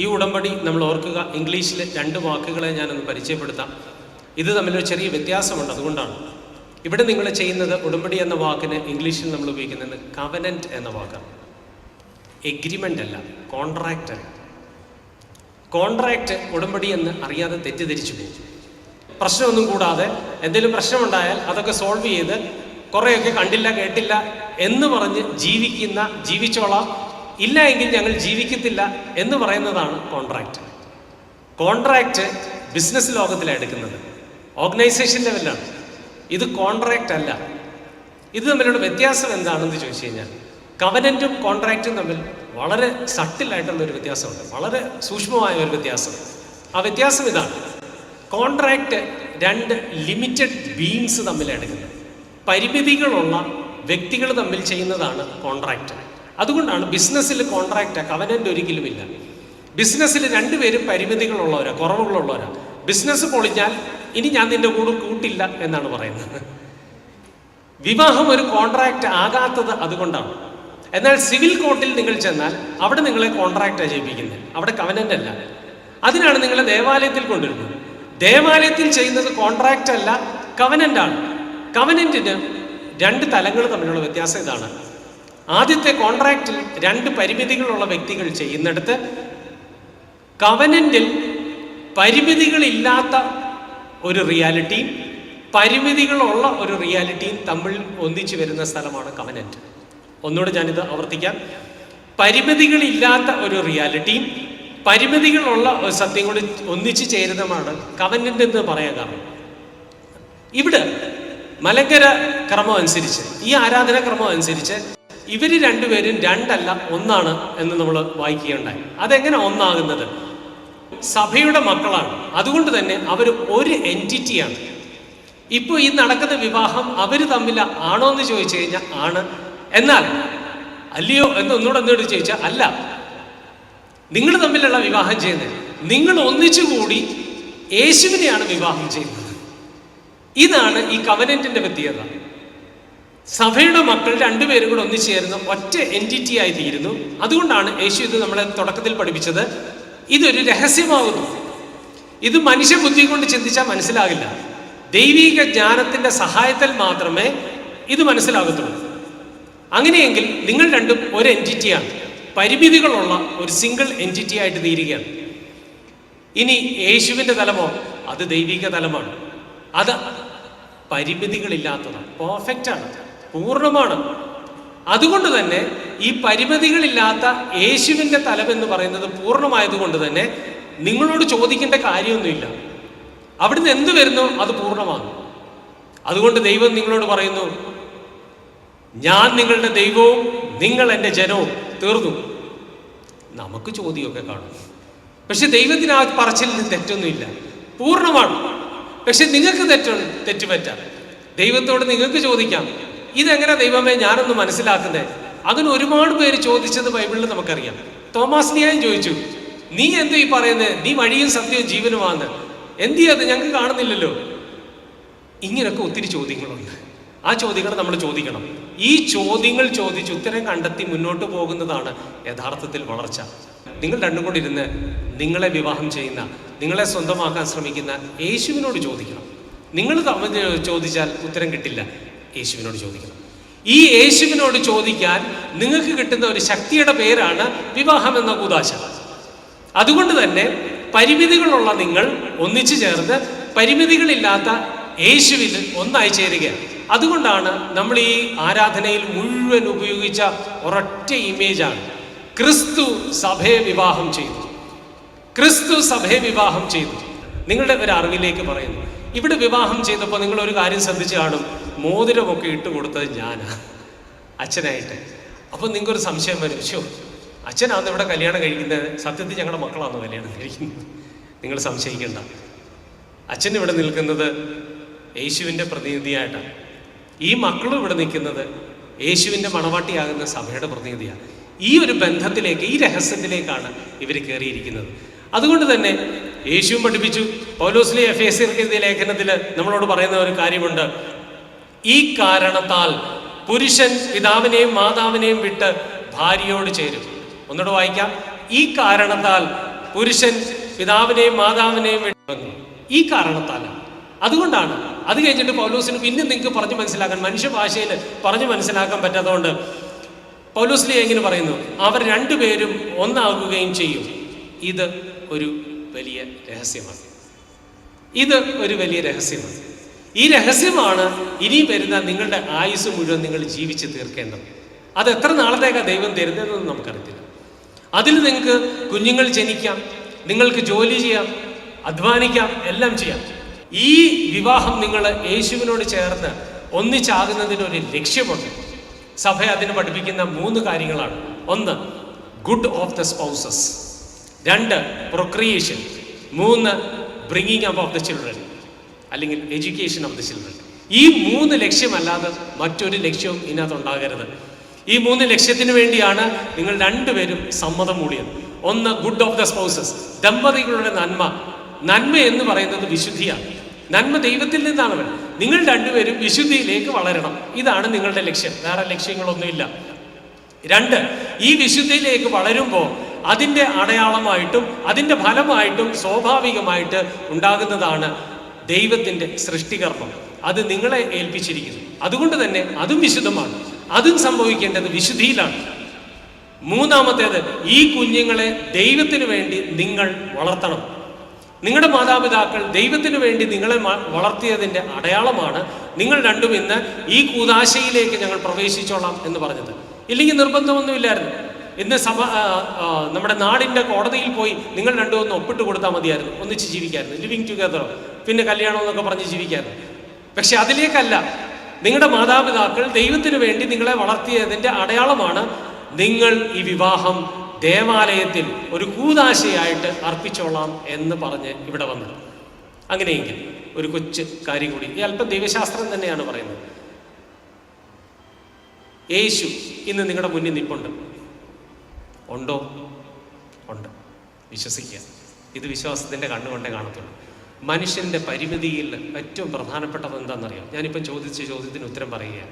ഈ ഉടമ്പടി നമ്മൾ ഓർക്കുക. ഇംഗ്ലീഷിലെ രണ്ട് വാക്കുകളെ ഞാനൊന്ന് പരിചയപ്പെടുത്താം. ഇത് തമ്മിലൊരു ചെറിയ വ്യത്യാസമുണ്ട് അതുകൊണ്ടാണ്. ഇവിടെ നിങ്ങൾ ചെയ്യുന്നത് ഉടമ്പടി എന്ന വാക്കിന് ഇംഗ്ലീഷിൽ നമ്മൾ ഉപയോഗിക്കുന്നത് കവനന്റ് എന്ന വാക്കാണ്. എഗ്രിമെന്റ് അല്ല കോൺട്രാക്റ്റ് അല്ല. കോൺട്രാക്റ്റ് ഉടമ്പടി എന്ന് അറിയാതെ തെറ്റിദ്ധരിച്ചു പോകും പ്രശ്നമൊന്നും കൂടാതെ എന്തെങ്കിലും പ്രശ്നമുണ്ടായാൽ അതൊക്കെ സോൾവ് ചെയ്ത് കുറേയൊക്കെ കണ്ടില്ല കേട്ടില്ല എന്ന് പറഞ്ഞ് ജീവിക്കുന്ന ജീവിച്ചോളാം ഇല്ല എങ്കിൽ ഞങ്ങൾ ജീവിക്കത്തില്ല എന്ന് പറയുന്നതാണ് കോൺട്രാക്റ്റ് കോൺട്രാക്റ്റ് ബിസിനസ് ലോകത്തിലാണ് എടുക്കുന്നത്. ഓർഗനൈസേഷൻ ലെവലാണ് ഇത് കോൺട്രാക്റ്റ് അല്ല. ഇത് തമ്മിലുള്ള വ്യത്യാസം എന്താണെന്ന് ചോദിച്ചു കഴിഞ്ഞാൽ കവനന്റും കോൺട്രാക്റ്റും തമ്മിൽ വളരെ സട്ടിലായിട്ടുള്ള ഒരു വ്യത്യാസമുണ്ട്. വളരെ സൂക്ഷ്മമായ ഒരു വ്യത്യാസം. ആ വ്യത്യാസം ഇതാണ്. കോൺട്രാക്റ്റ് രണ്ട് ലിമിറ്റഡ് ബീങ്സ് തമ്മിലാണ് എടുക്കുന്നത്. പരിമിതികളുള്ള വ്യക്തികൾ തമ്മിൽ ചെയ്യുന്നതാണ് കോൺട്രാക്റ്റ് അതുകൊണ്ടാണ് ബിസിനസ്സിൽ കോൺട്രാക്റ്റ് കവനന്റ് ഒരിക്കലുമില്ല ബിസിനസ്സിൽ രണ്ടുപേരും പരിമിതികളുള്ളവരാ കുറവുകളുള്ളവരാ. ബിസിനസ് പൊളിഞ്ഞാൽ ഇനി ഞാൻ നിന്റെ കൂടെ കൂട്ടില്ല എന്നാണ് പറയുന്നത്. വിവാഹം ഒരു കോൺട്രാക്റ്റ് ആകാത്തത് അതുകൊണ്ടാണ്. എന്നാൽ സിവിൽ കോർട്ടിൽ നിങ്ങൾ ചെന്നാൽ അവിടെ നിങ്ങളെ കോൺട്രാക്റ്റ് ചെയ്യിപ്പിക്കുന്നത് അവിടെ കവനന്റ് അല്ല. അതിനാണ് നിങ്ങളെ ദേവാലയത്തിൽ കൊണ്ടുവരുന്നത്. ദേവാലയത്തിൽ ചെയ്യുന്നത് കോൺട്രാക്റ്റ് അല്ല കവനന്റ് ആണ്. കവനന്റിന് രണ്ട് തലങ്ങൾ തമ്മിലുള്ള വ്യത്യാസം ഇതാണ്. ആദ്യത്തെ കോൺട്രാക്റ്റിൽ രണ്ട് പരിമിതികളുള്ള വ്യക്തികൾ ചെയ്യുന്നിടത്ത് കവനന്റിൽ പരിമിതികളില്ലാത്ത ഒരു റിയാലിറ്റിയും പരിമിതികളുള്ള ഒരു റിയാലിറ്റിയും തമ്മിൽ ഒന്നിച്ചു വരുന്ന സ്ഥലമാണ് കവനന്റ്. ഒന്നുകൂടെ ഞാനിത് ആവർത്തിക്കാം. പരിമിതികളില്ലാത്ത ഒരു റിയാലിറ്റിയും പരിമിതികളുള്ള ഒരു സത്യം കൂടി ഒന്നിച്ചു ചേരുന്നതാണ് കവനന്റ് എന്ന് പറയാൻ കാരണം. ഇവിടെ മലങ്കര ക്രമം അനുസരിച്ച് ഈ ആരാധന ക്രമം അനുസരിച്ച് ഇവർ രണ്ടുപേരും രണ്ടല്ല ഒന്നാണ് എന്ന് നമ്മൾ വായിക്കുകയുണ്ടായി. അതെങ്ങനെ ഒന്നാകുന്നത്? സഭയുടെ മക്കളാണ്. അതുകൊണ്ട് തന്നെ അവർ ഒരു എന്റിറ്റിയാണ് ഇപ്പോൾ ഈ നടക്കുന്ന വിവാഹം അവർ തമ്മിൽ ആണോ എന്ന് ചോദിച്ചു കഴിഞ്ഞാൽ ആണ്. എന്നാൽ അല്ലയോ എന്ന് ഒന്നുകൂടെ എന്നോട് ചോദിച്ചാൽ അല്ല. നിങ്ങൾ തമ്മിലുള്ള വിവാഹം ചെയ്യുന്നത്. നിങ്ങൾ ഒന്നിച്ചുകൂടി യേശുവിനെയാണ് വിവാഹം ചെയ്യുന്നത്. ഇതാണ് ഈ കവനന്റിന്റെ വ്യക്തിയത സഭയുടെ മക്കൾ രണ്ടുപേരും കൂടെ ഒന്നിച്ചേർന്ന് ഒറ്റ എന്റിറ്റി ആയി തീരുന്നു അതുകൊണ്ടാണ് യേശു ഇത് നമ്മളെ തുടക്കത്തിൽ പഠിപ്പിച്ചത്. ഇതൊരു രഹസ്യമാകുന്നു ഇത് മനുഷ്യ ബുദ്ധി കൊണ്ട് ചിന്തിച്ചാൽ മനസ്സിലാകില്ല. ദൈവിക ജ്ഞാനത്തിന്റെ സഹായത്തിൽ മാത്രമേ ഇത് മനസ്സിലാകത്തുള്ളൂ. അങ്ങനെയെങ്കിൽ നിങ്ങൾ രണ്ടും ഒരു എന്റിറ്റിയാണ് പരിമിതികളുള്ള ഒരു സിംഗിൾ എന്റിറ്റി ആയിട്ട് തീരുകയാണ്. ഇനി യേശുവിന്റെ തലമോ? അത് ദൈവിക തലമാണ്. അത് പരിമിതികളില്ലാത്തതാണ്. പെർഫെക്റ്റ് ആണ്. പൂർണമാണ്. അതുകൊണ്ട് തന്നെ ഈ പരിമിതികളില്ലാത്ത യേശുവിന്റെ തലമെന്ന് പറയുന്നത് പൂർണമായതുകൊണ്ട് തന്നെ നിങ്ങളോട് ചോദിക്കേണ്ട കാര്യമൊന്നുമില്ല. അവിടുന്ന് എന്ത് വരുന്നു അത് പൂർണമാണ് അതുകൊണ്ട് ദൈവം നിങ്ങളോട് പറയുന്നു ഞാൻ നിങ്ങളുടെ ദൈവവും നിങ്ങൾ എന്റെ ജനവും തീർന്നു. നമുക്ക് ചോദ്യമൊക്കെ കാണും. പക്ഷെ ദൈവത്തിന് ആ പറച്ചിലിന് തെറ്റൊന്നുമില്ല. പൂർണമാണ്. പക്ഷെ നിങ്ങൾക്ക് തെറ്റ തെറ്റുപറ്റാം. ദൈവത്തോട് നിങ്ങൾക്ക് ചോദിക്കാം. ഇതെങ്ങനെ ദൈവമേ ഞാനൊന്ന് മനസ്സിലാക്കുന്നേ? അങ്ങനെ ഒരുപാട് പേര് ചോദിച്ചത് ബൈബിളിൽ നമുക്കറിയാം. തോമാസ് നിയായും ചോദിച്ചു നീ എന്ത് ഈ പറയുന്നത് നീ വഴിയും സത്യവും ജീവനുമാണ് എന്ത് ചെയ്യാതെ ഞങ്ങൾക്ക് കാണുന്നില്ലല്ലോ. ഇങ്ങനൊക്കെ ഒത്തിരി ചോദ്യങ്ങളുണ്ട്. ആ ചോദ്യങ്ങൾ നമ്മൾ ചോദിക്കണം. ഈ ചോദ്യങ്ങൾ ചോദിച്ച് ഉത്തരം കണ്ടെത്തി മുന്നോട്ട് പോകുന്നതാണ് യഥാർത്ഥത്തിൽ വളർച്ച. നിങ്ങൾ രണ്ടും കൂടി ഇരുന്ന് നിങ്ങളെ വിവാഹം ചെയ്യുന്ന നിങ്ങളെ സ്വന്തമാക്കാൻ ശ്രമിക്കുന്ന യേശുവിനോട് ചോദിക്കണം. നിങ്ങൾ ചോദിച്ചാൽ ഉത്തരം കിട്ടില്ല. യേശുവിനോട് ചോദിക്കണം. ഈ യേശുവിനോട് ചോദിക്കാൻ നിങ്ങൾക്ക് കിട്ടുന്ന ഒരു ശക്തിയുടെ പേരാണ് വിവാഹം എന്ന കൂതാശ. അതുകൊണ്ട് തന്നെ പരിമിതികളുള്ള നിങ്ങൾ ഒന്നിച്ചു ചേർന്ന് പരിമിതികളില്ലാത്ത യേശുവിൽ ഒന്നായി ചേരുകയാണ്. അതുകൊണ്ടാണ് നമ്മൾ ഈ ആരാധനയിൽ മുഴുവൻ ഉപയോഗിച്ച ഒരൊറ്റ ഇമേജാണ് ക്രിസ്തു സഭയെ വിവാഹം ചെയ്തു. ക്രിസ്തു സഭയെ വിവാഹം ചെയ്തു. നിങ്ങളുടെ ഒരു അറിവിലേക്ക് പറയുന്നു. ഇവിടെ വിവാഹം ചെയ്തപ്പോൾ നിങ്ങൾ ഒരു കാര്യം ശ്രദ്ധിച്ചു കാണും. മോതിരമൊക്കെ ഇട്ട് കൊടുത്തത് ഞാനാ. അച്ഛനായിട്ട്. അപ്പം നിങ്ങൾക്കൊരു സംശയം വരും. ശോ അച്ഛനാണ് ഇവിടെ കല്യാണം കഴിക്കുന്നത് സത്യത്തിൽ ഞങ്ങളുടെ മക്കളാണ് കല്യാണം കഴിക്കുന്നത്? നിങ്ങൾ സംശയിക്കേണ്ട. അച്ഛൻ ഇവിടെ നിൽക്കുന്നത് യേശുവിന്റെ പ്രതിനിധിയായിട്ടാണ് ഈ മക്കളും ഇവിടെ നിൽക്കുന്നത് യേശുവിന്റെ മണവാട്ടിയാകുന്ന സഭയുടെ പ്രതിനിധിയാണ് ഈ ഒരു ബന്ധത്തിലേക്ക് ഈ രഹസ്യത്തിലേക്കാണ് ഇവർ കയറിയിരിക്കുന്നത്. അതുകൊണ്ട് തന്നെ യേശുവും പഠിപ്പിച്ചു. പൗലോസ്ലി എഫ് എസ് ലേഖനത്തിൽ നമ്മളോട് പറയുന്ന ഒരു കാര്യമുണ്ട്. ഈ കാരണത്താൽ പുരുഷൻ പിതാവിനെയും മാതാവിനെയും വിട്ട് ഭാര്യയോട് ചേരും. ഒന്നുകൂടെ വായിക്കാം. ഈ കാരണത്താൽ പുരുഷൻ പിതാവിനെയും മാതാവിനെയും വിട്ട് ഈ കാരണത്താൽ. അതുകൊണ്ടാണ് അത് കഴിഞ്ഞിട്ട് പൗലൂസിന് പിന്നെ നിങ്ങൾക്ക് പറഞ്ഞു മനസ്സിലാക്കാൻ മനുഷ്യഭാഷയിൽ പറഞ്ഞു മനസ്സിലാക്കാൻ പറ്റാത്തതുകൊണ്ട് പൗലൂസിലെ എങ്ങനെ പറയുന്നു? അവർ രണ്ടുപേരും ഒന്നാകുകയും ചെയ്യും. ഇത് ഒരു വലിയ രഹസ്യമാണ്. ഇത് ഒരു വലിയ രഹസ്യമാണ്. ഈ രഹസ്യമാണ് ഇനി വരുന്ന നിങ്ങളുടെ ആയുസ് മുഴുവൻ നിങ്ങൾ ജീവിച്ച് തീർക്കേണ്ടത്. അത് എത്ര നാളത്തേക്കാണ് ദൈവം തരുന്നതെന്ന് നമുക്കറിയത്തില്ല. അതിൽ നിങ്ങൾക്ക് കുഞ്ഞുങ്ങൾ ജനിക്കാം നിങ്ങൾക്ക് ജോലി ചെയ്യാം അധ്വാനിക്കാം എല്ലാം ചെയ്യാം. ഈ വിവാഹം നിങ്ങൾ യേശുവിനോട് ചേർന്ന് ഒന്നിച്ചാകുന്നതിന് ഒരു ലക്ഷ്യമുണ്ട്. സഭ അതിന് പഠിപ്പിക്കുന്ന മൂന്ന് കാര്യങ്ങളാണ്. ഒന്ന് ഗുഡ് ഓഫ് ദ സ്പൗസസ് രണ്ട് പ്രൊക്രിയേഷൻ മൂന്ന് bringing up of the children അല്ലെങ്കിൽ എഡ്യൂക്കേഷൻ ഓഫ് ദി ചിൽഡ്രൻ ഈ മൂന്ന് ലക്ഷ്യമല്ലാതെ മറ്റൊരു ലക്ഷ്യവും ഇതിനകത്ത് ഉണ്ടാകരുത്. ഈ മൂന്ന് ലക്ഷ്യത്തിന് വേണ്ടിയാണ് നിങ്ങൾ രണ്ടുപേരും സമ്മതം മൂടിയത്. ഒന്ന് ഗുഡ് ഓഫ് ദ സ്പൗസസ് ദമ്പതികളുടെ നന്മ. നന്മ എന്ന് പറയുന്നത് വിശുദ്ധിയാണ്. നന്മ ദൈവത്തിൽ നിന്നാണ് വരുന്നത്. നിങ്ങൾ രണ്ടുപേരും വിശുദ്ധിയിലേക്ക് വളരണം. ഇതാണ് നിങ്ങളുടെ ലക്ഷ്യം. വേറെ ലക്ഷ്യങ്ങളൊന്നുമില്ല. രണ്ട് ഈ വിശുദ്ധിയിലേക്ക് വളരുമ്പോൾ അതിന്റെ അടയാളമായിട്ടും അതിന്റെ ഫലമായിട്ടും സ്വാഭാവികമായിട്ട് ഉണ്ടാകുന്നതാണ് ദൈവത്തിന്റെ സൃഷ്ടികർമ്മം. അത് നിങ്ങളെ ഏൽപ്പിച്ചിരിക്കുന്നു. അതുകൊണ്ട് തന്നെ അതും വിശുദ്ധമാണ്. അതും സംഭവിക്കേണ്ടത് വിശുദ്ധിയിലാണ്. മൂന്നാമത്തേത് ഈ കുഞ്ഞുങ്ങളെ ദൈവത്തിന് വേണ്ടി നിങ്ങൾ വളർത്തണം. നിങ്ങളുടെ മാതാപിതാക്കൾ ദൈവത്തിന് വേണ്ടി നിങ്ങളെ വളർത്തിയതിന്റെ അടയാളമാണ് നിങ്ങൾ രണ്ടും ഇന്ന് ഈ കൂതാശയിലേക്ക് ഞങ്ങൾ പ്രവേശിച്ചോളാം എന്ന് പറഞ്ഞത്. ഇല്ലെങ്കിൽ നിർബന്ധമൊന്നുമില്ലായിരുന്നു. ഇന്ന് സഭ നമ്മുടെ നാടിന്റെ കോടതിയിൽ പോയി നിങ്ങൾ രണ്ടും ഒന്ന് ഒപ്പിട്ട് കൊടുത്താൽ മതിയായിരുന്നു. ഒന്നിച്ച് ജീവിക്കായിരുന്നു. ലിവിങ് ടുഗദറോ പിന്നെ കല്യാണം എന്നൊക്കെ പറഞ്ഞ് ജീവിക്കാൻ. പക്ഷെ അതിലേക്കല്ല. നിങ്ങളുടെ മാതാപിതാക്കൾ ദൈവത്തിന് വേണ്ടി നിങ്ങളെ വളർത്തിയതിന്റെ അടയാളമാണ് നിങ്ങൾ ഈ വിവാഹം ദേവാലയത്തിൽ ഒരു കൂതാശയായിട്ട് അർപ്പിച്ചോളാം എന്ന് പറഞ്ഞ് ഇവിടെ വന്നത്. അങ്ങനെയെങ്കിൽ ഒരു കൊച്ചു കാര്യം കൂടി. ഈ അല്പം ദൈവശാസ്ത്രം തന്നെയാണ് പറയുന്നത്. യേശു ഇന്ന് നിങ്ങളുടെ മുന്നിൽ നിൽപ്പുണ്ട് ഉണ്ടോ? ഉണ്ട്. വിശ്വസിക്കുക. ഇത് വിശ്വാസത്തിന്റെ കണ്ണുകൊണ്ടേ കാണത്തുള്ളൂ. മനുഷ്യന്റെ പരിമിതിയിൽ ഏറ്റവും പ്രധാനപ്പെട്ടത് എന്താണെന്നറിയാം? ഞാനിപ്പം ചോദിച്ച ചോദ്യത്തിന് ഉത്തരം പറയുകയാണ്.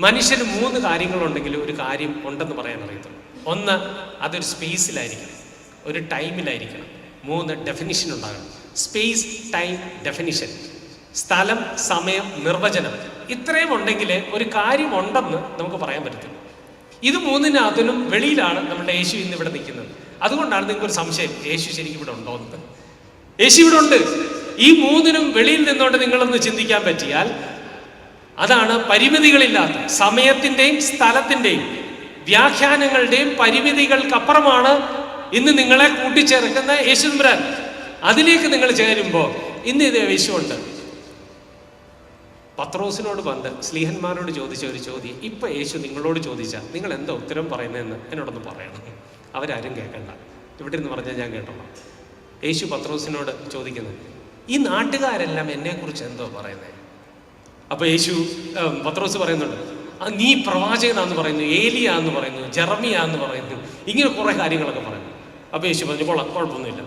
മനുഷ്യന് മൂന്ന് കാര്യങ്ങളുണ്ടെങ്കിൽ ഒരു കാര്യം ഉണ്ടെന്ന് പറയാൻ അറിയത്തുള്ളൂ. ഒന്ന് അതൊരു സ്പേസിലായിരിക്കണം. ഒരു ടൈമിലായിരിക്കണം. മൂന്ന് ഡെഫിനിഷൻ ഉണ്ടാകണം. സ്പേസ് ടൈം ഡെഫിനിഷൻ സ്ഥലം സമയം നിർവചനം. ഇത്രയും ഉണ്ടെങ്കിൽ ഒരു കാര്യം ഉണ്ടെന്ന് നമുക്ക് പറയാൻ പറ്റും ഇത് മൂന്നിനകത്തിനും വെളിയിലാണ് നമ്മുടെ യേശു ഇന്ന് ഇവിടെ നിൽക്കുന്നത്. അതുകൊണ്ടാണ് നിങ്ങൾക്ക് ഒരു സംശയം. യേശു ശരിക്കും ഇവിടെ ഉണ്ടോ എന്ന്. യേശു ഇവിടെ ഉണ്ട്. ഈ മൂന്നിനും വെളിയിൽ നിന്നോട്ട് നിങ്ങളൊന്ന് ചിന്തിക്കാൻ പറ്റിയാൽ അതാണ് പരിമിതികളില്ലാത്ത സമയത്തിന്റെയും സ്ഥലത്തിന്റെയും വ്യാഖ്യാനങ്ങളുടെയും പരിമിതികൾക്കപ്പുറമാണ് ഇന്ന് നിങ്ങളെ കൂട്ടിച്ചേർക്കുന്ന യേശുദമ്പുരാൻ അതിലേക്ക് നിങ്ങൾ ചേരുമ്പോൾ ഇന്ന് ഇത് യേശുണ്ട് പത്രോസിനോട് വന്ന് സ്ലീഹന്മാരോട് ചോദിച്ച ഒരു ചോദ്യം. ഇപ്പൊ യേശു നിങ്ങളോട് ചോദിച്ചാൽ നിങ്ങൾ എന്താ ഉത്തരം പറയുന്നതെന്ന് എന്നോടൊന്ന് പറയണം. അവരാരും കേൾക്കണ്ട. ഇവിടെ നിന്ന് പറഞ്ഞാൽ ഞാൻ കേട്ടോളാം. യേശു പത്രോസിനോട് ചോദിക്കുന്നത് ഈ നാട്ടുകാരെല്ലാം എന്നെക്കുറിച്ച് എന്തോ പറയുന്നത് അപ്പോൾ യേശു പത്രോസ് പറയുന്നുണ്ട് "ആ, നീ പ്രവാചകനാന്ന് പറയുന്നു ഏലിയാന്ന് പറയുന്നു ജെറമിയ എന്ന് പറയുന്നു ഇങ്ങനെ കുറേ കാര്യങ്ങളൊക്കെ പറയുന്നു. അപ്പോൾ യേശു പറഞ്ഞു കൊള്ളാം കുഴപ്പമൊന്നുമില്ല.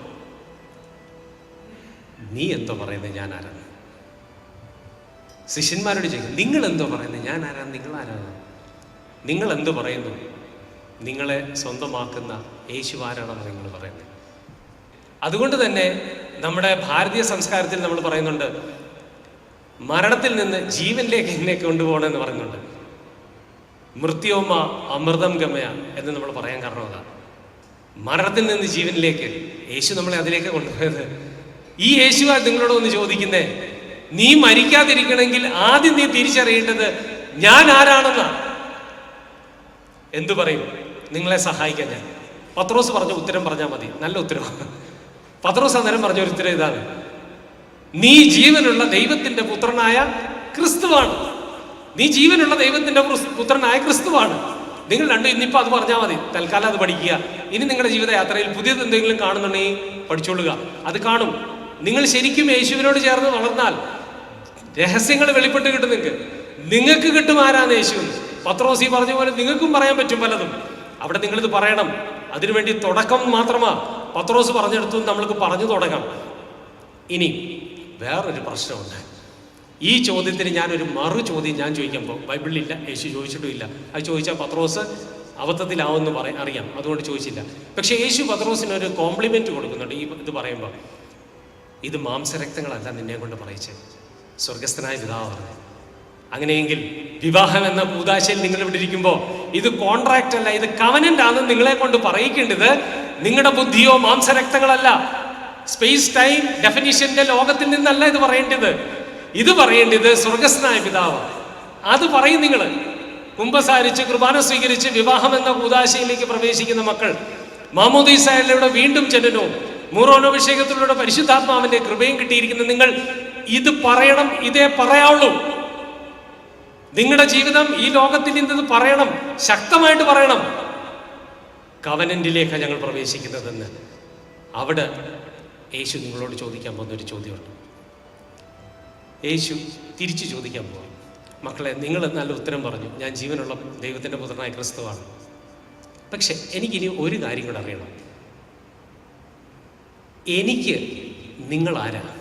നീ എന്തോ പറയുന്നത് ഞാൻ ആരാണ് ശിഷ്യന്മാരോട് ചോദിക്കും നിങ്ങൾ എന്തോ പറയുന്നത് ഞാൻ ആരാണ് നിങ്ങൾ ആരാണ് നിങ്ങൾ എന്ത് പറയുന്നു? നിങ്ങളെ സ്വന്തമാക്കുന്ന യേശു ആരാണെന്ന് നിങ്ങൾ പറയുന്നത് അതുകൊണ്ട് തന്നെ നമ്മുടെ ഭാരതീയ സംസ്കാരത്തിൽ നമ്മൾ പറയുന്നുണ്ട് മരണത്തിൽ നിന്ന് ജീവനിലേക്ക് എന്നെ കൊണ്ടുപോകണമെന്ന് പറയുന്നുണ്ട്. മൃത്യോമ അമൃതം ഗമയ എന്ന് നമ്മൾ പറയാൻ കാരണം അതാണ് മരണത്തിൽ നിന്ന് ജീവനിലേക്ക് യേശു നമ്മളെ അതിലേക്ക് കൊണ്ടുപോയത്. ഈ യേശുവാ നിങ്ങളോട് ഒന്ന് ചോദിക്കുന്നേ നീ മരിക്കാതിരിക്കണമെങ്കിൽ ആദ്യം നീ തിരിച്ചറിയേണ്ടത് ഞാൻ ആരാണെന്നാണ് എന്തു പറയും? നിങ്ങളെ സഹായിക്കാൻ ഞാൻ. പത്രോസ് പറഞ്ഞ ഉത്തരം പറഞ്ഞാൽ മതി. നല്ല ഉത്തരം പത്രോസ് അന്നേരം പറഞ്ഞ ഒരു ഉത്തരം ഇതാണ്. നീ ജീവനുള്ള ദൈവത്തിന്റെ പുത്രനായ ക്രിസ്തുവാണ്. നീ ജീവനുള്ള ദൈവത്തിന്റെ പുത്രനായ ക്രിസ്തുവാണ്. നിങ്ങൾ രണ്ടും ഇന്നിപ്പോൾ അത് പറഞ്ഞാൽ മതി. തൽക്കാലം അത് പഠിക്കുക. ഇനി നിങ്ങളുടെ ജീവിതയാത്രയിൽ പുതിയത് എന്തെങ്കിലും കാണുന്നുണ്ടെങ്കിൽ പഠിച്ചോളുക. അത് കാണും. നിങ്ങൾ ശരിക്കും യേശുവിനോട് ചേർന്ന് വളർന്നാൽ രഹസ്യങ്ങൾ വെളിപ്പെട്ട് കിട്ടും നിങ്ങൾക്ക് നിങ്ങൾക്ക് കിട്ടും ആരാന്ന് യേശു. പത്രോസി പറഞ്ഞ പോലെ നിങ്ങൾക്കും പറയാൻ പറ്റും പലതും. അവിടെ നിങ്ങളിത് പറയണം. അതിനുവേണ്ടി തുടക്കം മാത്രമാ. പത്രോസ് പറഞ്ഞെടുത്തു നമ്മൾക്ക് പറഞ്ഞു തുടങ്ങാം. ഇനി വേറൊരു പ്രശ്നമുണ്ട്. ഈ ചോദ്യത്തിന് ഞാനൊരു മറു ചോദ്യം ഞാൻ ചോദിക്കുമ്പോൾ ബൈബിളിലില്ല യേശു ചോദിച്ചിട്ടുമില്ല. അത് ചോദിച്ചാൽ പത്രോസ് അബദ്ധത്തിലാവുമെന്ന് പറയാം അറിയാം. അതുകൊണ്ട് ചോദിച്ചില്ല. പക്ഷേ യേശു പത്രോസിന് ഒരു കോംപ്ലിമെന്റ് കൊടുക്കുന്നുണ്ട്. ഈ ഇത് പറയുമ്പോൾ ഇത് മാംസരക്തങ്ങളല്ല നിന്നെ കൊണ്ട് പറയിച്ചത് സ്വർഗസ്ഥനായ പിതാവ് പറഞ്ഞു. അങ്ങനെയെങ്കിൽ വിവാഹം എന്ന പൂതാശയിൽ നിങ്ങൾ ഇവിടെ ഇരിക്കുമ്പോൾ ഇത് കോൺട്രാക്റ്റ് അല്ല ഇത് കവനന്റ് ആണെന്ന് നിങ്ങളെ കൊണ്ട് പറയിക്കേണ്ടത് നിങ്ങളുടെ ബുദ്ധിയോ മാംസരക്തങ്ങളല്ല. സ്പേസ് ടൈം ഡെഫിനിഷന്റെ ലോകത്തിൽ നിന്നല്ല ഇത് പറയേണ്ടത്. ഇത് പറയേണ്ടത് സ്വർഗസ്നായ പിതാവ്. അത് പറയും നിങ്ങൾ കുംഭസാരിച്ച് കുർബാന സ്വീകരിച്ച് വിവാഹം എന്ന കൂതാശയിലേക്ക് പ്രവേശിക്കുന്ന മക്കൾ. മാമോദീസായയുടെ വീണ്ടും ജനനവും മൂറോനഭിഷേകത്തിലൂടെ പരിശുദ്ധാത്മാവിന്റെ കൃപയും കിട്ടിയിരിക്കുന്ന നിങ്ങൾ ഇത് പറയണം ഇതേ പറയാവുള്ളൂ. നിങ്ങളുടെ ജീവിതം ഈ ലോകത്തിൽ നിന്ന് പറയണം ശക്തമായിട്ട് പറയണം. കവനന്റിലേക്കാണ് ഞങ്ങൾ പ്രവേശിക്കുന്നതെന്ന്. അവിടെ യേശു നിങ്ങളോട് ചോദിക്കാൻ പോകുന്ന ഒരു ചോദ്യമുണ്ട്. യേശു തിരിച്ചു ചോദിക്കാൻ പോകും മക്കളെ നിങ്ങൾ നല്ല ഉത്തരം പറഞ്ഞു. ഞാൻ ജീവനുള്ള ദൈവത്തിന്റെ പുത്രനായ ക്രിസ്തുവാണ്. പക്ഷെ എനിക്കിനി ഒരു കാര്യം കൂടെ അറിയണം. എനിക്ക് നിങ്ങൾ ആരാ?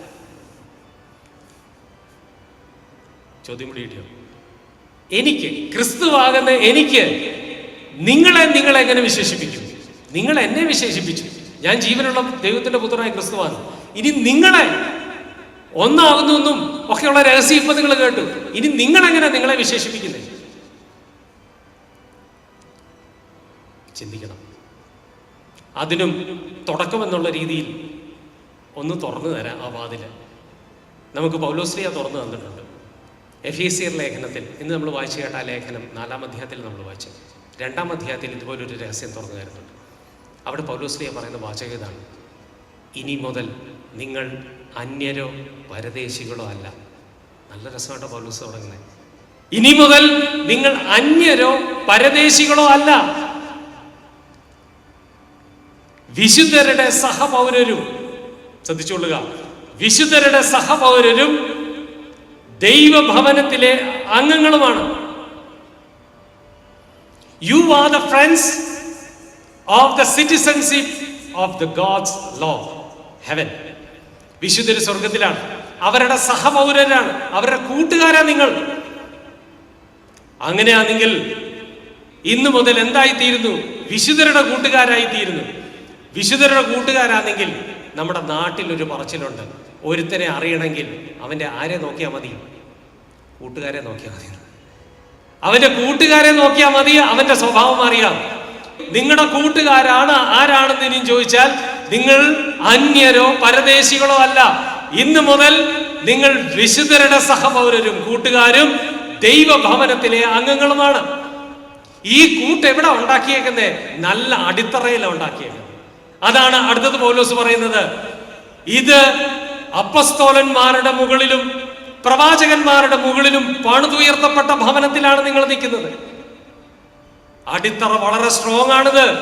ചോദ്യം കൂടി കിട്ടിയോ? എനിക്ക് ക്രിസ്തുവാകുന്ന എനിക്ക് നിങ്ങളെ നിങ്ങളെ എങ്ങനെ വിശേഷിപ്പിക്കും? നിങ്ങൾ എന്നെ വിശേഷിപ്പിച്ചു. ഞാൻ ജീവനുള്ള ദൈവത്തിന്റെ പുത്രനായ ക്രിസ്തുവാണ്. ഇനി നിങ്ങളെ ഒന്നാകുന്നു ഒന്നും ഒക്കെയുള്ള രഹസ്യം ഇപ്പൊ നിങ്ങൾ കേട്ടു. ഇനി നിങ്ങൾ എങ്ങനെ നിങ്ങളെ വിശേഷിപ്പിക്കുന്നത് ചിന്തിക്കണം. അതിനും തുടക്കം എന്നുള്ള രീതിയിൽ ഒന്ന് തുറന്നു തരാം ആ വാതിൽ. നമുക്ക് പൗലോസ്ലിയ തുറന്നു തന്നിട്ടുണ്ട്. എഫീസിയർ ലേഖനത്തിൽ. ഇന്ന് നമ്മൾ വായിച്ചു കേട്ട ആ ലേഖനം നാലാം അധ്യായത്തിൽ നമ്മൾ വായിച്ചു. രണ്ടാം അധ്യായത്തിൽ ഇതുപോലൊരു രഹസ്യം തുറന്നു തരുന്നുണ്ട്. അവിടെ പൗലോസ്ലിയ പറയുന്ന വാചകം ഇതാണ്. ഇനി മുതൽ നിങ്ങൾ അന്യരോ പരദേശികളോ അല്ല. നല്ല രസമായിട്ടോ പൗലോസ് തുടങ്ങുന്നത്. ഇനി മുതൽ നിങ്ങൾ അന്യരോ പരദേശികളോ അല്ല. വിശുദ്ധരുടെ സഹപൗരരും ശ്രദ്ധിച്ചുകൊള്ളുക വിശുദ്ധരുടെ സഹപൗരരും ദൈവഭവനത്തിലെ അംഗങ്ങളുമാണ്. You are the friends of the citizenship of the God's law heaven വിശുദ്ധര് സ്വർഗത്തിലാണ് അവരുടെ സഹപൗരരാണ്. അവരുടെ കൂട്ടുകാരാ നിങ്ങൾ. അങ്ങനെയാണെങ്കിൽ ഇന്നു മുതൽ എന്തായിത്തീരുന്നു? വിശുദ്ധരുടെ കൂട്ടുകാരായി തീരുന്നു വിശുദ്ധരുടെ കൂട്ടുകാരാണെങ്കിൽ നമ്മുടെ നാട്ടിൽ ഒരു പറച്ചിലുണ്ട്. ഒരുത്തനെ അറിയണമെങ്കിൽ അവന്റെ ആരെ നോക്കിയാൽ മതി? കൂട്ടുകാരെ നോക്കിയാൽ മതി. അവന്റെ കൂട്ടുകാരെ നോക്കിയാൽ മതി അവന്റെ സ്വഭാവം അറിയാം. നിങ്ങളുടെ കൂട്ടുകാരാണ് ആരാണെന്ന് ഇനിയും ചോദിച്ചാൽ നിങ്ങൾ അന്യരോ പരദേശികളോ അല്ല. ഇന്ന് മുതൽ നിങ്ങൾ വിശുദ്ധരുടെ സഹപൗരരും കൂട്ടുകാരും ദൈവഭവനത്തിലെ അംഗങ്ങളുമാണ്. ഈ കൂട്ട് എവിടെ ഉണ്ടാക്കിയേക്കുന്നേ? നല്ല അടിത്തറയിലാണ് ഉണ്ടാക്കിയേക്കുന്നത്. അതാണ് അടുത്തത് പൗലോസ് പറയുന്നത്. ഇത് അപ്പസ്തോലന്മാരുടെ മുകളിലും പ്രവാചകന്മാരുടെ മുകളിലും പണിതുയർത്തപ്പെട്ട ഭവനത്തിലാണ് നിങ്ങൾ നിൽക്കുന്നത്. അടിത്തറ വളരെ സ്ട്രോങ് ആണിത്.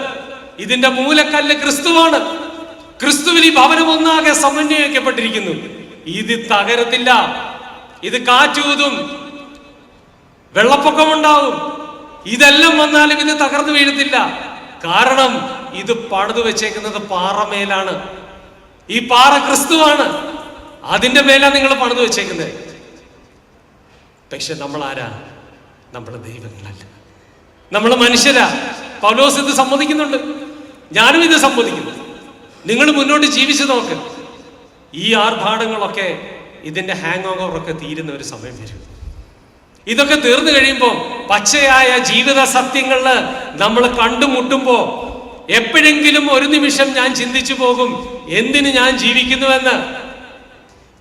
ഇതിന്റെ മൂലക്കല്ല് ക്രിസ്തുവാണ്. ക്രിസ്തുവിൽ ഈ ഭവനം ഒന്നാകെ സമന്വയിക്കപ്പെട്ടിരിക്കുന്നു ഇത് തകരത്തില്ല. ഇത് കാറ്റൂതും. വെള്ളപ്പൊക്കമുണ്ടാവും ഇതെല്ലാം വന്നാലും ഇത് തകർന്നു വീഴത്തില്ല. കാരണം ഇത് പണിതു വെച്ചേക്കുന്നത് പാറമേലാണ്. ഈ പാറ ക്രിസ്തുവാണ്. അതിന്റെ മേലാണ് നിങ്ങൾ പണിതു വെച്ചേക്കുന്നത്. പക്ഷെ നമ്മൾ ആരാ നമ്മൾ ദൈവങ്ങളല്ല. നമ്മൾ മനുഷ്യരാ. പൗലോസ് ഇത് സമ്മതിക്കുന്നുണ്ട്. ഞാനും ഇത് സമ്മതിക്കുന്നു. നിങ്ങൾ മുന്നോട്ട് ജീവിച്ചു നോക്ക്. ഈ ആർഭാടങ്ങളൊക്കെ ഇതിന്റെ ഹാങ് ഓവർ ഒക്കെ തീരുന്ന ഒരു സമയം വരും. ഇതൊക്കെ തീർന്നു കഴിയുമ്പോൾ പച്ചയായ ജീവിത സത്യങ്ങളിൽ നമ്മൾ കണ്ടുമുട്ടുമ്പോൾ എപ്പോഴെങ്കിലും ഒരു നിമിഷം ഞാൻ ചിന്തിച്ചു പോകും. എന്തിന് ഞാൻ ജീവിക്കുന്നുവെന്ന്?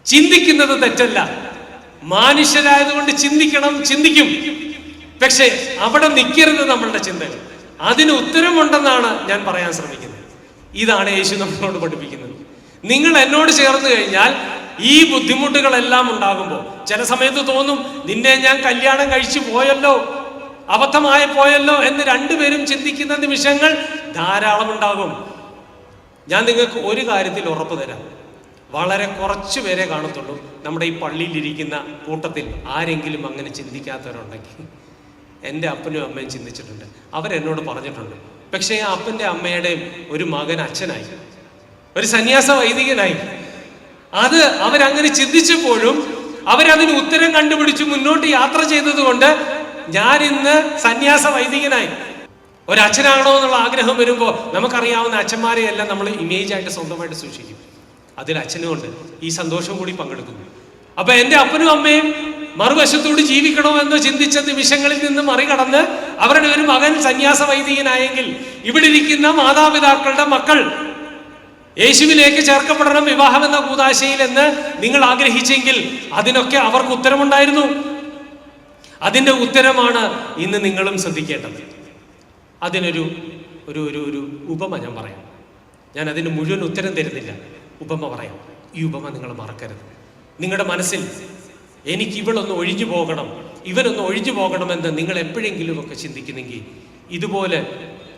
ചിന്തിക്കുന്നത് തെറ്റല്ല. മാനുഷ്യരായതുകൊണ്ട് ചിന്തിക്കണം ചിന്തിക്കും. പക്ഷെ അവിടെ നിൽക്കരുത് നമ്മളുടെ ചിന്തകൾ. അതിന് ഉത്തരമുണ്ടെന്നാണ് ഞാൻ പറയാൻ ശ്രമിക്കുന്നത്. ഇതാണ് യേശു നമ്മളോട് പഠിപ്പിക്കുന്നത്. നിങ്ങൾ എന്നോട് ചേർന്ന് കഴിഞ്ഞാൽ ഈ ബുദ്ധിമുട്ടുകളെല്ലാം ഉണ്ടാകുമ്പോൾ ചില സമയത്ത് തോന്നും നിന്നെ ഞാൻ കല്യാണം കഴിച്ചു പോയല്ലോ അബദ്ധമായി പോയല്ലോ എന്ന് രണ്ടുപേരും ചിന്തിക്കുന്ന നിമിഷങ്ങൾ ധാരാളം ഉണ്ടാകും ഞാൻ നിങ്ങൾക്ക് ഒരു കാര്യത്തിൽ ഉറപ്പ് തരാം. വളരെ കുറച്ച് പേരെ കാണത്തുള്ളൂ നമ്മുടെ ഈ പള്ളിയിലിരിക്കുന്ന കൂട്ടത്തിൽ ആരെങ്കിലും അങ്ങനെ ചിന്തിക്കാത്തവരുണ്ടെങ്കിൽ എന്റെ അപ്പനും അമ്മയും ചിന്തിച്ചിട്ടുണ്ട്. അവരെന്നോട് പറഞ്ഞിട്ടുണ്ട്. പക്ഷേ ആ അപ്പന്റെ അമ്മയുടെയും ഒരു മകൻ അച്ഛനായി. ഒരു സന്യാസ വൈദികനായി. അത് അവരങ്ങനെ ചിന്തിച്ചപ്പോഴും അവരതിന് ഉത്തരം കണ്ടുപിടിച്ച് മുന്നോട്ട് യാത്ര ചെയ്തതുകൊണ്ട് ഞാൻ ഇന്ന് സന്യാസ വൈദികനായി. ഒരച്ഛനാകണമെന്നുള്ള ആഗ്രഹം വരുമ്പോൾ നമുക്കറിയാവുന്ന അച്ഛന്മാരെയെല്ലാം നമ്മൾ ഇമേജായിട്ട് സ്വന്തമായിട്ട് സൂക്ഷിക്കും. അതിൽ അച്ഛനും ഉണ്ട് ഈ സന്തോഷം കൂടി പങ്കെടുക്കുന്നു. അപ്പൊ എന്റെ അപ്പനും അമ്മയും മറുവശത്തോട് ജീവിക്കണമെന്ന് ചിന്തിച്ച നിമിഷങ്ങളിൽ നിന്ന് മറികടന്ന് അവരുടെ ഒരു മകൻ സന്യാസ വൈദികനായെങ്കിൽ ഇവിടെ ഇരിക്കുന്ന മാതാപിതാക്കളുടെ മക്കൾ യേശുവിലേക്ക് ചേർക്കപ്പെടണം വിവാഹം എന്ന കൂതാശയിൽ എന്ന് നിങ്ങൾ ആഗ്രഹിച്ചെങ്കിൽ അതിനൊക്കെ അവർക്ക് ഉത്തരമുണ്ടായിരുന്നു. അതിന്റെ ഉത്തരമാണ് ഇന്ന് നിങ്ങളും ശ്രദ്ധിക്കേണ്ടത്. അതിനൊരു ഒരു ഒരു ഉപമ ഞാൻ പറയാം. ഞാൻ അതിന് മുഴുവൻ ഉത്തരം തരുന്നില്ല. ഉപമ പറയാം. ഈ ഉപമ നിങ്ങൾ മറക്കരുത്. നിങ്ങളുടെ മനസ്സിൽ എനിക്ക് ഇവളൊന്ന് ഒഴിഞ്ഞു പോകണം ഇവനൊന്ന് ഒഴിഞ്ഞു പോകണമെന്ന് നിങ്ങൾ എപ്പോഴെങ്കിലും ഒക്കെ ചിന്തിക്കുന്നെങ്കിൽ ഇതുപോലെ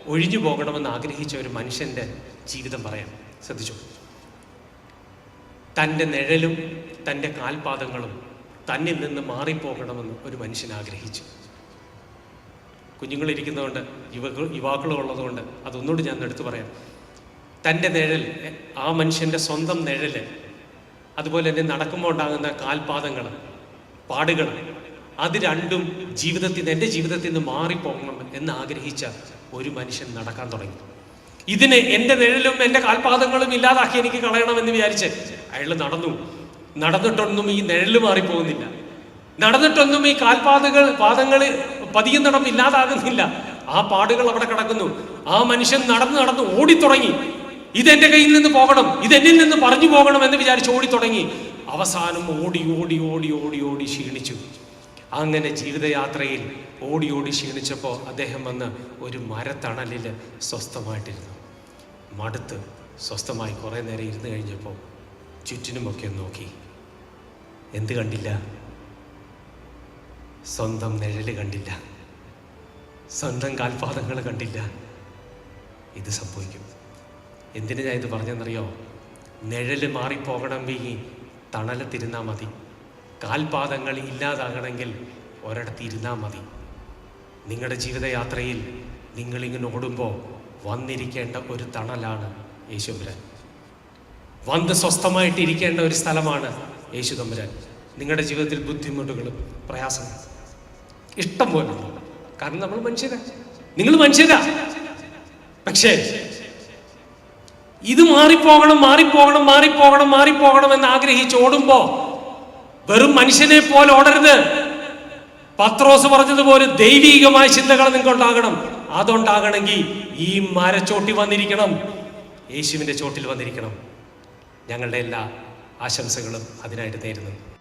ഒഴിഞ്ഞു പോകണമെന്ന് ആഗ്രഹിച്ച ഒരു മനുഷ്യന്റെ ജീവിതം പറയാം. ശ്രദ്ധിച്ചു? തന്റെ നിഴലും തന്റെ കാൽപാദങ്ങളും തന്നിൽ നിന്ന് മാറിപ്പോകണമെന്ന് ഒരു മനുഷ്യൻ ആഗ്രഹിച്ചു. കുഞ്ഞുങ്ങളിരിക്കുന്നതുകൊണ്ട് യുവകൾ യുവാക്കളും ഉള്ളതുകൊണ്ട് അതൊന്നുകൂടി ഞാൻ എടുത്തു പറയാം. തന്റെ നിഴൽ ആ മനുഷ്യന്റെ സ്വന്തം നിഴൽ അതുപോലെ തന്നെ നടക്കുമ്പോൾ ഉണ്ടാകുന്ന കാൽപാദങ്ങൾ പാടുകൾ അത് രണ്ടും ജീവിതത്തിൽ എന്റെ ജീവിതത്തിൽ നിന്ന് മാറിപ്പോകണം എന്ന് ആഗ്രഹിച്ച ഒരു മനുഷ്യൻ നടക്കാൻ തുടങ്ങി. ഇതിന് എന്റെ നിഴലും എന്റെ കാൽപാദങ്ങളും ഇല്ലാതാക്കി എനിക്ക് കളയണമെന്ന് വിചാരിച്ച് അയാൾ നടന്നു. നടന്നിട്ടൊന്നും ഈ നിഴൽ മാറിപ്പോകുന്നില്ല. നടന്നിട്ടൊന്നും ഈ കാൽപാതകൾ പാദങ്ങൾ പതിയുന്നിടം ഇല്ലാതാകുന്നില്ല. ആ പാടുകൾ അവിടെ കിടക്കുന്നു. ആ മനുഷ്യൻ നടന്ന് നടന്ന് ഓടിത്തുടങ്ങി. ഇതെന്റെ കയ്യിൽ നിന്ന് പോകണം ഇതെന്നിൽ നിന്ന് പറഞ്ഞു പോകണം എന്ന് വിചാരിച്ച് ഓടി തുടങ്ങി. അവസാനം ഓടി ഓടി ഓടി ഓടി ഓടി ക്ഷീണിച്ചു. അങ്ങനെ ജീവിതയാത്രയിൽ ഓടി ഓടി ക്ഷീണിച്ചപ്പോൾ അദ്ദേഹം വന്ന് ഒരു മരത്തണലിൽ സ്വസ്ഥമായിട്ടിരുന്നു. മടുത്ത് സ്വസ്ഥമായി കുറേ നേരം ഇരുന്ന് കഴിഞ്ഞപ്പോൾ ചുറ്റിനുമൊക്കെ നോക്കി. എന്ത് കണ്ടില്ല? സ്വന്തം നിഴൽ കണ്ടില്ല. സ്വന്തം കാൽപാദങ്ങൾ കണ്ടില്ല. ഇത് സംഭവിക്കും. എന്തിനു ഇത് പറഞ്ഞെന്നറിയോ? നിഴൽ മാറിപ്പോകണമെങ്കിൽ തണലത്തിരുന്നാൽ മതി. കാൽപാദങ്ങൾ ഇല്ലാതാകണമെങ്കിൽ ഒരിടത്ത് ഇരുന്നാൽ മതി. നിങ്ങളുടെ ജീവിതയാത്രയിൽ നിങ്ങളിങ്ങനെ ഓടുമ്പോൾ വന്നിരിക്കേണ്ട ഒരു തണലാണ് യേശുപുരൻ വന്ന് സ്വസ്ഥമായിട്ട് ഇരിക്കേണ്ട ഒരു സ്ഥലമാണ് യേശു തമ്പുരാൻ നിങ്ങളുടെ ജീവിതത്തിൽ ബുദ്ധിമുട്ടുകളും പ്രയാസങ്ങളും. ഇഷ്ടം പോലെ കാരണം നമ്മൾ മനുഷ്യരാ. നിങ്ങൾ മനുഷ്യരാ. പക്ഷേ ഇത് മാറിപ്പോകണം മാറിപ്പോകണം മാറിപ്പോകണം മാറിപ്പോകണം എന്ന് ആഗ്രഹിച്ച് ഓടുമ്പോ വെറും മനുഷ്യനെ പോലെ ഓടരുത്. പത്രോസ് പറഞ്ഞതുപോലെ ദൈവീകമായ ചിന്തകൾ നിങ്ങൾക്ക് ഉണ്ടാകണം അതുണ്ടാകണമെങ്കിൽ ഈ മരച്ചോട്ടി വന്നിരിക്കണം. യേശുവിന്റെ ചോട്ടിൽ വന്നിരിക്കണം. ഞങ്ങളുടെ എല്ലാ ആശംസകളും അതിനായിട്ട് നേരുന്നു.